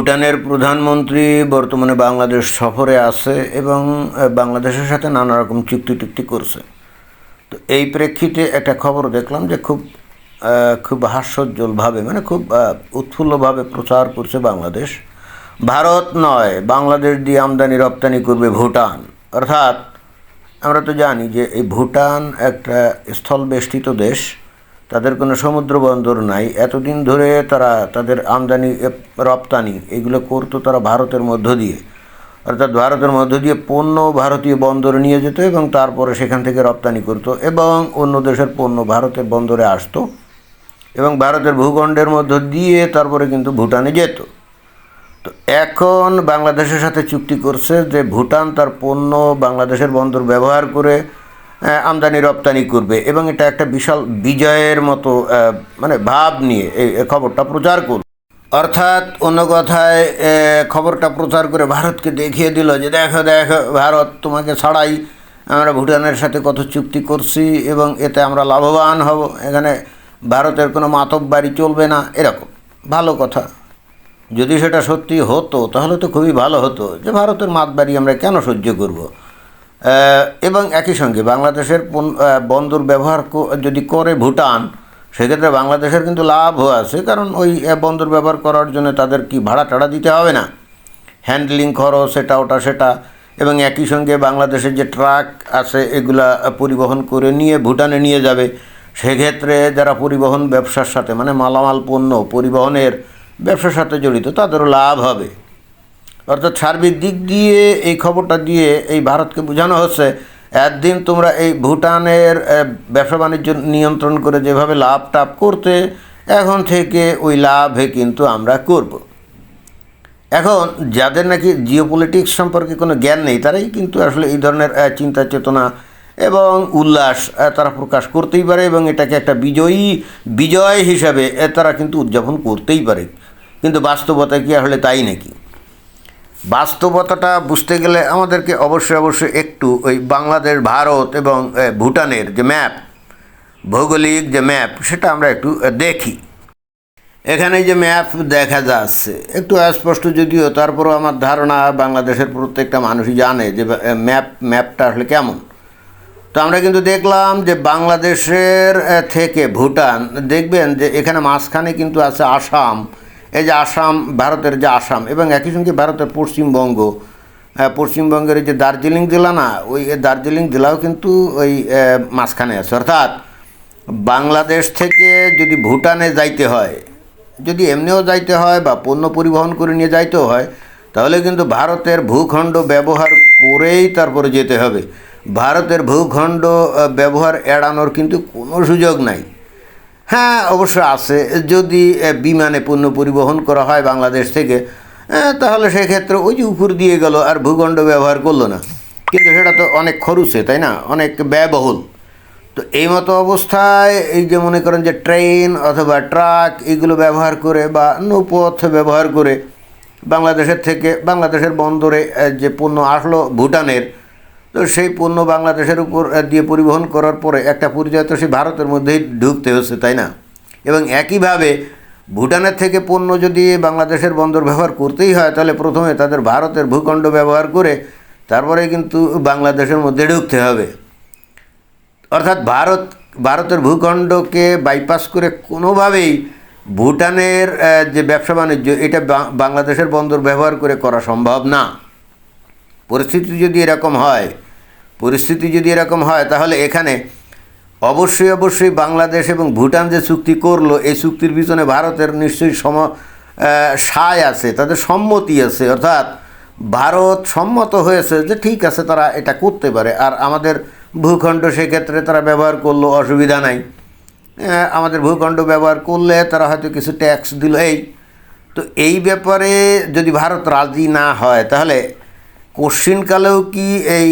ভুটানের প্রধানমন্ত্রী বর্তমানে বাংলাদেশ সফরে আছে এবং বাংলাদেশের সাথে নানা রকম চুক্তি টুক্তি করছে। তো এই প্রেক্ষিতে একটা খবর দেখলাম যে খুব খুব হাস্যোজ্জ্বলভাবে মানে খুব উৎফুল্লভাবে প্রচার করছে বাংলাদেশ। ভারত নয়, বাংলাদেশ দিয়ে আমদানি রপ্তানি করবে ভুটান। অর্থাৎ আমরা তো জানি যে এই ভুটান একটা স্থলবেষ্টিত দেশ। তাদের কোনো সমুদ্র বন্দর নাই। এতদিন ধরে তারা তাদের আমদানি রপ্তানি, এগুলো করতো তারা ভারতের মধ্য দিয়ে। অর্থাৎ ভারতের মধ্য দিয়ে পণ্য ভারতীয় বন্দরে নিয়ে যেত এবং তারপরে সেখান থেকে রপ্তানি করতো এবং অন্য দেশের পণ্য ভারতের বন্দরে আসতো এবং ভারতের ভূখণ্ডের মধ্য দিয়ে তারপরে কিন্তু ভুটানে যেত। তো এখন বাংলাদেশের সাথে চুক্তি করছে যে ভুটান তার পণ্য বাংলাদেশের বন্দর ব্যবহার করে আমদানি রপ্তানি করবে এবং এটা একটা বিশাল বিজয়ের মতো মানে ভাব নিয়ে এই খবরটা প্রচার করবে। অর্থাৎ অন্য কথায় খবরটা প্রচার করে ভারতকে দেখিয়ে দিল যে দেখো দেখো, ভারত তোমাকে ছাড়াই আমরা ভুটানের সাথে কত চুক্তি করছি এবং এতে আমরা লাভবান হব। এখানে ভারতের কোনো মাতব বাড়ি চলবে না, এরকম। ভালো কথা। যদি সেটা সত্যি হতো, তাহলে তো খুবই ভালো হতো যে ভারতের মাতবাড়ি আমরা কেন সহ্য করব? এবং একই সঙ্গে বাংলাদেশের বন্দর ব্যবহার যদি করে ভুটান, সেক্ষেত্রে বাংলাদেশের কিন্তু লাভও আছে, কারণ ওই বন্দর ব্যবহার করার জন্য তাদের কি ভাড়া টাড়া দিতে হবে না? হ্যান্ডলিং খরচ সেটা, ওটা সেটা, এবং একই সঙ্গে বাংলাদেশের যে ট্রাক আছে, এগুলা পরিবহন করে নিয়ে ভুটানে নিয়ে যাবে, সেক্ষেত্রে যারা পরিবহন ব্যবসার সাথে মানে মালামাল পণ্য পরিবহনের ব্যবসার সাথে জড়িত, তাদেরও লাভ হবে। অর্থাৎ সার্বিক দিক দিয়ে এই খবরটা দিয়ে এই ভারতকে বোঝানো হচ্ছে, একদিন তোমরা এই ভুটানের ব্যবসা বাণিজ্য নিয়ন্ত্রণ করে যেভাবে লাভ টাভ করতে, এখন থেকে ওই লাভে কিন্তু আমরা করব। এখন যাদের নাকি জিওপলিটিক্স সম্পর্কে কোনো জ্ঞান নেই, তারাই কিন্তু আসলে এই ধরনের চিন্তা চেতনা এবং উল্লাস তারা প্রকাশ করতেই পারে এবং এটাকে একটা বিজয়ী, বিজয় হিসাবে তারা কিন্তু উদযাপন করতেই পারে। কিন্তু বাস্তবতা কি আসলে তাই নাকি? বাস্তবতাটা বুঝতে গেলে আমাদেরকে অবশ্যই অবশ্যই একটু ওই বাংলাদেশ, ভারত এবং ভুটানের যে ম্যাপ, ভৌগোলিক যে ম্যাপ, সেটা আমরা একটু দেখি। এখানে যে ম্যাপ দেখা যাচ্ছে, একটু অস্পষ্ট যদিও, তারপরেও আমার ধারণা বাংলাদেশের প্রত্যেকটা মানুষই জানে যে ম্যাপ, ম্যাপটা আসলে কেমন। তো আমরা কিন্তু দেখলাম যে বাংলাদেশের থেকে ভুটান, দেখবেন যে এখানে মাঝখানে কিন্তু আছে আসাম এই যে আসাম ভারতের যে আসাম এবং একই সঙ্গে ভারতের পশ্চিমবঙ্গ। আহ, পশ্চিমবঙ্গের যে দার্জিলিং জেলা না ওই দার্জিলিং জেলাও কিন্তু ওই মাঝখানে আছে। অর্থাৎ বাংলাদেশ থেকে যদি ভুটানে যাইতে হয় যদি এমনিও যাইতে হয় বা পণ্য পরিবহন করে নিয়ে যাইতেও হয় তাহলে কিন্তু ভারতের ভূখণ্ড ব্যবহার করেই তারপরে যেতে হবে। ভারতের ভূখণ্ড ব্যবহার এড়ানোর কিন্তু কোনো সুযোগ নাই। হ্যাঁ অবশ্য আছে। যদি বিমানে পণ্য পরিবহন করা হয় বাংলাদেশ থেকে তাহলে সেক্ষেত্রে ওই যে উপর দিয়ে গেল, আর ভূখণ্ড ব্যবহার করল না। কিন্তু সেটা তো অনেক খরচে, তাই না? অনেক ব্যয়বহুল। তো এই মতো অবস্থায় এই যে মনে করেন যে ট্রেন অথবা ট্রাক, এগুলো ব্যবহার করে বা নৌপথ ব্যবহার করে বাংলাদেশের থেকে, বাংলাদেশের বন্দরে যে পণ্য আসলো ভুটানের তো সেই পণ্য বাংলাদেশের উপর দিয়ে পরিবহন করার পরে একটা পরিচয় তো সেই ভারতের মধ্যেই ঢুকতে হচ্ছে, তাই না? এবং একইভাবে ভুটানের থেকে পণ্য যদি বাংলাদেশের বন্দর ব্যবহার করতেই হয়, তাহলে প্রথমে তাদের ভারতের ভূখণ্ড ব্যবহার করে তারপরে কিন্তু বাংলাদেশের মধ্যে ঢুকতে হবে। অর্থাৎ ভারত, ভারতের ভূখণ্ডকে বাইপাস করে কোনোভাবেই ভুটানের যে ব্যবসা বাণিজ্য, এটা বাংলাদেশের বন্দর ব্যবহার করে করা সম্ভব না। পরিস্থিতি যদি এরকম হয়, পরিস্থিতি যদি এরকম হয়, তাহলে এখানে অবশ্যই অবশ্যই বাংলাদেশ এবং ভুটান যে চুক্তি করল, এই চুক্তির পিছনে ভারতের নিশ্চয়ই সম সায় আছে, তাদের সম্মতি আছে। অর্থাৎ ভারত সম্মত হয়েছে যে ঠিক আছে, তারা এটা করতে পারে। আর আমাদের ভূখণ্ড সেক্ষেত্রে তারা ব্যবহার করল, অসুবিধা নাই। আমাদের ভূখণ্ড ব্যবহার করলে তারা হয়তো কিছু ট্যাক্স দিল। এই, তো এই ব্যাপারে যদি ভারত রাজি না হয়, তাহলে কোশ্চিনকালেও কি এই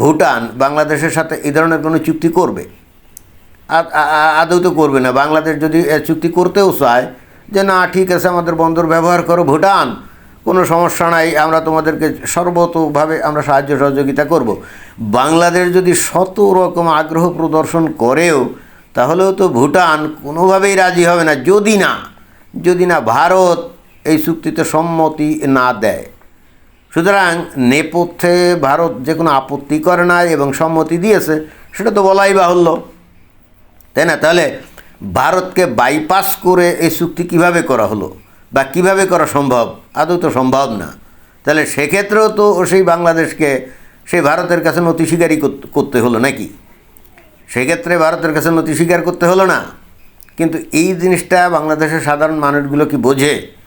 ভুটান বাংলাদেশের সাথে এই ধরনের কোনো চুক্তি করবে? আদৌ তো করবে না। বাংলাদেশ যদি চুক্তি করতেও চায় যে না, ঠিক আছে, আমাদের বন্দর ব্যবহার করো ভুটান, কোনো সমস্যা নাই, আমরা তোমাদেরকে সর্বতভাবে আমরা সাহায্য সহযোগিতা করব। বাংলাদেশ যদি শত রকম আগ্রহ প্রদর্শন করেও, তাহলেও তো ভুটান কোনোভাবেই রাজি হবে না। যদি না যদি না ভারত এই চুক্তিতে সম্মতি না দেয়। সুতরাং নেপথ্যে ভারত যে কোনো আপত্তি করে না এবং সম্মতি দিয়েছে, সেটা তো বলাই বাহুল্য। তাই না? তাহলে ভারতকে বাইপাস করে এই চুক্তি কীভাবে করা হলো বা কীভাবে করা সম্ভব? আদৌ তো সম্ভব না। তাহলে সেক্ষেত্রেও তো সেই বাংলাদেশকে, সেই ভারতের কাছে নথি স্বীকারই করতে- হলো নাকি? সেক্ষেত্রে ভারতের কাছে নথি স্বীকার করতে হলো না। কিন্তু এই জিনিসটা বাংলাদেশের সাধারণ মানুষগুলো কি বোঝে?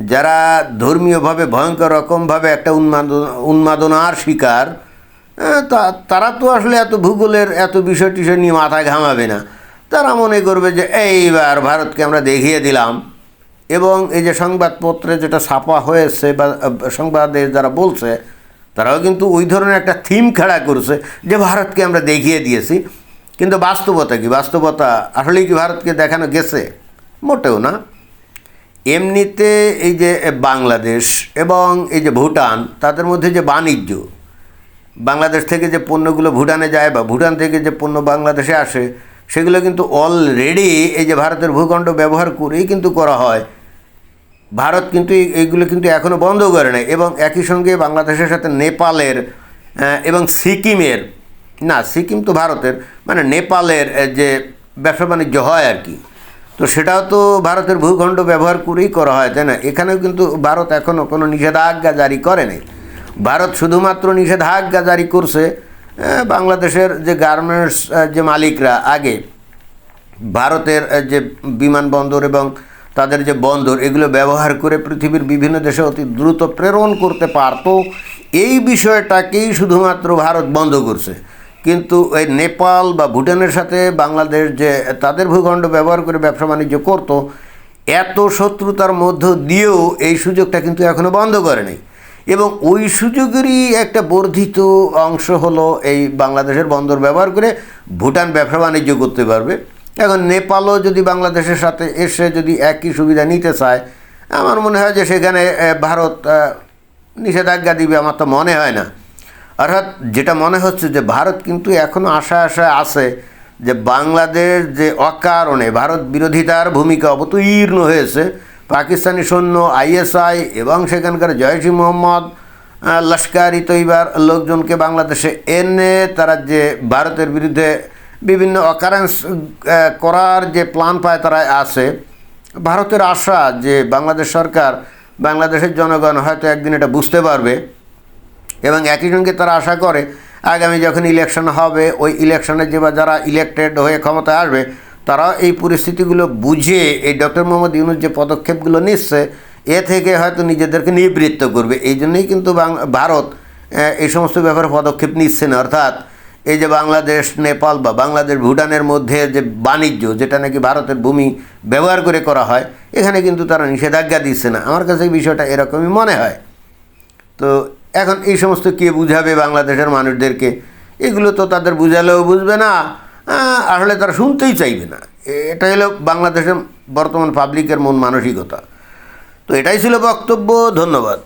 যারা ধর্মীয়ভাবে, ভয়ঙ্কর রকমভাবে একটা উন্মাদন, উন্মাদনার শিকার তা- তারা তো আসলে এত ভূগোলের, এত বিষয় টিষয় নিয়ে মাথা ঘামাবে না। তারা মনে করবে যে, এইবার ভারতকে আমরা দেখিয়ে দিলাম। এবং এই যে সংবাদপত্রে যেটা ছাপা হয়েছে বা, সংবাদে যারা বলছে, তারাও কিন্তু ওই ধরনের একটা থিম খেলা করছে যে, ভারতকে আমরা দেখিয়ে দিয়েছি। কিন্তু বাস্তবতা কি? বাস্তবতা আসলেই কি ভারতকে দেখানো গেছে? মোটেও না। এমনিতে এই যে বাংলাদেশ এবং এই যে ভুটান, তাদের মধ্যে যে বাণিজ্য, বাংলাদেশ থেকে যে পণ্যগুলো ভুটানে যায় বা ভুটান থেকে যে পণ্য বাংলাদেশে আসে, সেগুলো কিন্তু অলরেডি এই যে ভারতের ভূখণ্ড ব্যবহার করেই কিন্তু করা হয়। ভারত কিন্তু এইগুলো কিন্তু এখনও বন্ধ করে নাই এবং একই সঙ্গে বাংলাদেশের সাথে নেপালের এবং সিকিমের, না, সিকিম তো ভারতের মানে নেপালের যে ব্যবসা বাণিজ্য হয় আর কি। তো সেটাও তো ভারতের ভূখণ্ড ব্যবহার করেই করা হয়, তাই না? এখানেও কিন্তু ভারত এখনও কোনো নিষেধাজ্ঞা জারি করে নাই ভারত শুধুমাত্র নিষেধাজ্ঞা জারি করছে বাংলাদেশের যে গার্মেন্টস যে মালিকরা আগে ভারতের যে বিমানবন্দর এবং তাদের যে বন্দর, এগুলো ব্যবহার করে পৃথিবীর বিভিন্ন দেশে অতি দ্রুত প্রেরণ করতে পারতো, এই বিষয়টাকেই শুধুমাত্র ভারত বন্ধ করছে। কিন্তু এই নেপাল বা ভুটানের সাথে বাংলাদেশ যে তাদের ভূখণ্ড ব্যবহার করে ব্যবসা বাণিজ্য করতো, এত শত্রুতার মধ্য দিয়েও এই সুযোগটা কিন্তু এখনও বন্ধ করে নেই এবং ওই সুযোগেরই একটা বর্ধিত অংশ হলো এই বাংলাদেশের বন্দর ব্যবহার করে ভুটান ব্যবসা বাণিজ্য করতে পারবে। এখন নেপালও যদি বাংলাদেশের সাথে এসে যদি একই সুবিধা নিতে চায়, আমার মনে হয় যে সেখানে ভারত নিষেধাজ্ঞা দিবে আমার তো মনে হয় না। অর্থাৎ যেটা মনে হচ্ছে যে ভারত কিন্তু এখনও আশা আশা আছে যে বাংলাদেশ যে অকারণে ভারত বিরোধিতার ভূমিকা অবতীর্ণ হয়েছে, পাকিস্তানি সৈন্য, আইএসআই এবং সেখানকার জয়সি মোহাম্মদ লস্কর তৈবার লোকজনকে বাংলাদেশে এনে তারা যে ভারতের বিরুদ্ধে বিভিন্ন অকারেন্স করার যে প্ল্যান পায় তারা আছে। ভারতের আশা যে বাংলাদেশ সরকার, বাংলাদেশের জনগণ হয়তো একদিন এটা বুঝতে পারবে। এবং একই সঙ্গে তারা আশা করে, আগামী যখন ইলেকশন হবে, ওই ইলেকশনে যে বা যারা ইলেকটেড হয়ে ক্ষমতায় আসবে তারা এই পরিস্থিতিগুলো বুঝে, এই ডক্টর মোহাম্মদ ইউনুস যে পদক্ষেপগুলো নিচ্ছে, এ থেকে হয়তো নিজেদেরকে নিবৃত্ত করবে। এই জন্যই কিন্তু ভারত এই সমস্ত ব্যাপারে পদক্ষেপ নিচ্ছে না। অর্থাৎ এই যে বাংলাদেশ, নেপাল বা বাংলাদেশ, ভুটানের মধ্যে যে বাণিজ্য, যেটা নাকি ভারতের ভূমি ব্যবহার করে করা হয়, এখানে কিন্তু তারা নিষেধাজ্ঞা দিচ্ছে না। আমার কাছে বিষয়টা এরকমই মনে হয়। তো এখন এই সমস্ত কে বুঝাবে বাংলাদেশের মানুষদেরকে? এগুলো তো তাদের বুঝালেও বুঝবে না আসলে তারা শুনতেই চাইবে না। এটা হলো বাংলাদেশের বর্তমান পাবলিকের মন মানসিকতা। তো এটাই ছিল বক্তব্য, ধন্যবাদ।